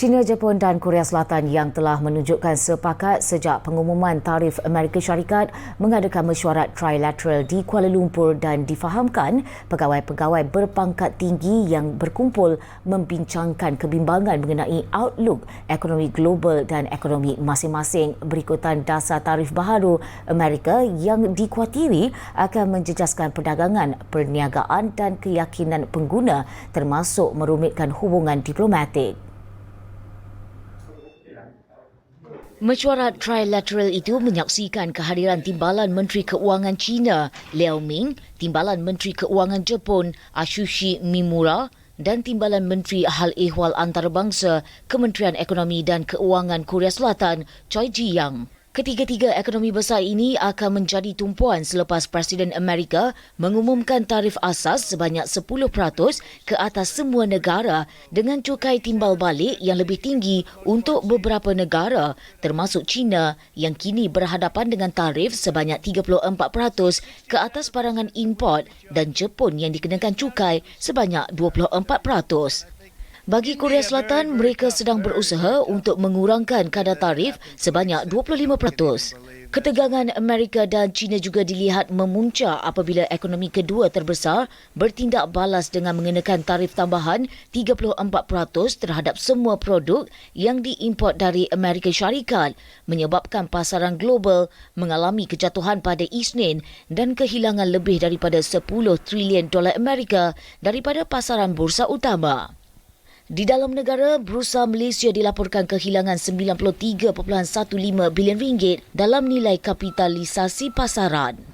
China, Jepun dan Korea Selatan yang telah menunjukkan sepakat sejak pengumuman tarif Amerika Syarikat mengadakan mesyuarat trilateral di Kuala Lumpur dan difahamkan pegawai-pegawai berpangkat tinggi yang berkumpul membincangkan kebimbangan mengenai outlook ekonomi global dan ekonomi masing-masing berikutan dasar tarif baharu Amerika yang dikuatiri akan menjejaskan perdagangan, perniagaan dan keyakinan pengguna termasuk merumitkan hubungan diplomatik. Mesyuarat trilateral itu menyaksikan kehadiran Timbalan Menteri Keuangan China, Liao Ming, Timbalan Menteri Keuangan Jepun, Atsushi Mimura dan Timbalan Menteri Hal Ehwal Antarabangsa Kementerian Ekonomi dan Keuangan Korea Selatan, Choi Ji-yang. Ketiga-tiga ekonomi besar ini akan menjadi tumpuan selepas Presiden Amerika mengumumkan tarif asas sebanyak 10% ke atas semua negara dengan cukai timbal balik yang lebih tinggi untuk beberapa negara termasuk China yang kini berhadapan dengan tarif sebanyak 34% ke atas barangan import dan Jepun yang dikenakan cukai sebanyak 24%. Bagi Korea Selatan, mereka sedang berusaha untuk mengurangkan kadar tarif sebanyak 25%. Ketegangan Amerika dan China juga dilihat memuncak apabila ekonomi kedua terbesar bertindak balas dengan mengenakan tarif tambahan 34% terhadap semua produk yang diimport dari Amerika Syarikat menyebabkan pasaran global mengalami kejatuhan pada Isnin dan kehilangan lebih daripada 10 trilion dolar Amerika daripada pasaran bursa utama. Di dalam negara, Bursa Malaysia dilaporkan kehilangan 93.15 bilion ringgit dalam nilai kapitalisasi pasaran.